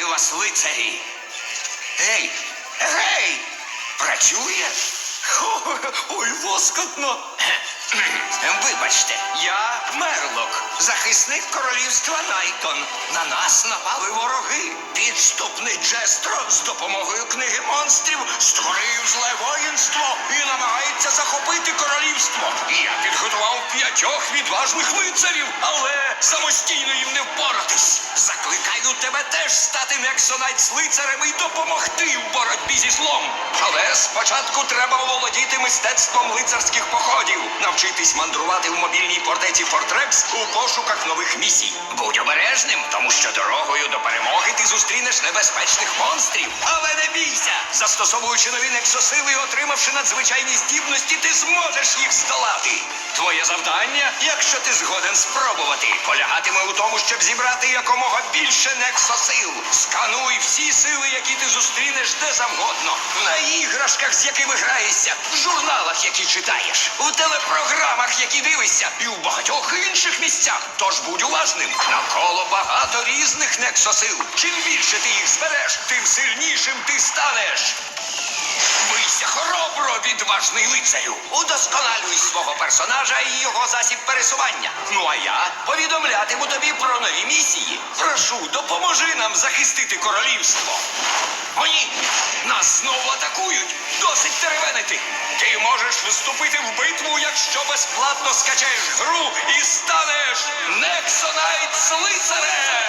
вас, лицарі. Гей, гей! Працює? Ой, лоскотно. Вибачте, я Мерлок, захисник королівства Найтон. На нас напали вороги. Підступний Джестро з допомогою книги монстрів створив зле воїнство і намагається захопити королівство. Я підготував п'ятьох відважних лицарів, але самостійно їм не впоратись. Тебе теж стати Нексонайт з лицарем і допомогти в боротьбі зі злом. Але спочатку треба оволодіти мистецтвом лицарських походів, навчитись мандрувати в мобільній фортеці Фортрекс у пошуках нових місій. Будь обережним, тому що дорогою до перемоги ти зустрінеш небезпечних монстрів. Але не бійся! Застосовуючи нові нексосили отримавши надзвичайні здібності, ти зможеш їх здолати. Твоє завдання, якщо ти згоден спробувати, полягатиме у тому, щоб зібрати якомога більше нексосил. Скануй всі сили, які ти зустрінеш де завгодно, на іграшках, з якими граєшся, в журналах, які читаєш, у телепрограмах, які дивишся, і в багатьох інших місцях. Тож будь уважним. Навколо багато різних нексосил. Чим більше ти їх збереш, тим сильнішим ти станеш. Бийся хоробро, відважний лицарю. Удосконалюй свого персонажа і його засіб пересування. Ну а я повідомлятиму тобі про нові місії. Прошу, допоможи нам захистити королівство. О, ні! Нас знову атакують! Досить теревенити! Ти можеш вступити в битву, якщо безплатно скачаєш гру і станеш Нексонайт з лицарем!